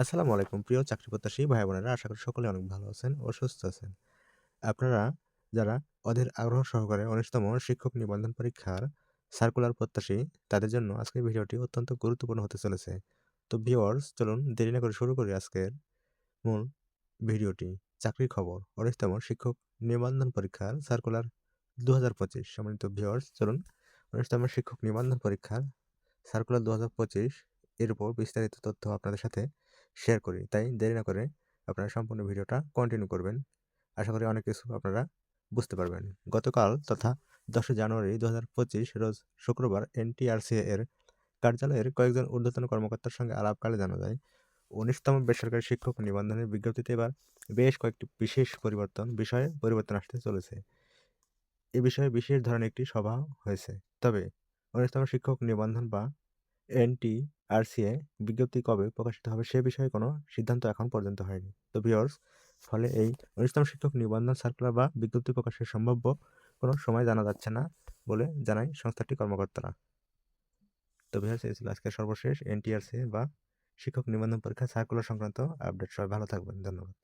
আসসালামু আলাইকুম। প্রিয় চাকরি প্রত্যাশী ভাই বোনেরা, আশা করি সকলে অনেক ভালো আছেন ও সুস্থ আছেন। আপনারা যারা অধীর আগ্রহ সহকারে উনিশতম শিক্ষক নিবন্ধন পরীক্ষার সার্কুলার প্রত্যাশী, তাদের জন্য আজকের ভিডিওটি অত্যন্ত গুরুত্বপূর্ণ হতে চলেছে। তো ভিওয়ার্স চলুন দেরি না করে শুরু করি আজকের মূল ভিডিওটি। চাকরির খবর উনিশতম শিক্ষক নিবন্ধন পরীক্ষার সার্কুলার দু হাজার পঁচিশ। সম্মানিত ভিওয়ার্স চলুন উনিশতম শিক্ষক নিবন্ধন পরীক্ষার সার্কুলার দু হাজার পঁচিশ এর উপর বিস্তারিত তথ্য আপনাদের সাথে শেয়ার করি। তাই দেরি না করে আপনারা সম্পূর্ণ ভিডিওটা কন্টিনিউ করবেন। আশা করি অনেক কিছু আপনারা বুঝতে পারবেন। গতকাল তথা দশই জানুয়ারি দু হাজার পঁচিশ রোজ শুক্রবার এনটিআরসি এর কার্যালয়ের কয়েকজন ঊর্ধ্বতন কর্মকর্তার সঙ্গে আলাপকালে জানা যায়, উনিশতম বেসরকারি শিক্ষক নিবন্ধনের বিজ্ঞপ্তিতে এবার বেশ কয়েকটি বিশেষ পরিবর্তন, বিষয়ে পরিবর্তন আসতে চলেছে। এ বিষয়ে বিশেষ ধরনের একটি সভা হয়েছে। তবে উনিশতম শিক্ষক নিবন্ধন বা এনটি, আরসিএ বিজ্ঞপ্তি কবে প্রকাশিত হবে সে বিষয়ে কোনো সিদ্ধান্ত এখন পর্যন্ত হয়নি। তো ভিওর্স ফলে এই উনিশতম শিক্ষক নিবন্ধন সার্কুলার বা বিজ্ঞপ্তি প্রকাশের সম্ভাব্য কোনো সময় জানা যাচ্ছে না বলে জানায় সংস্থাটির কর্মকর্তারা। তো ভিওর্স এই ছিল আজকের সর্বশেষ এনটিআরসি বা শিক্ষক নিবন্ধন পরীক্ষা সার্কুলার সংক্রান্ত আপডেট। সবাই ভালো থাকবেন। ধন্যবাদ।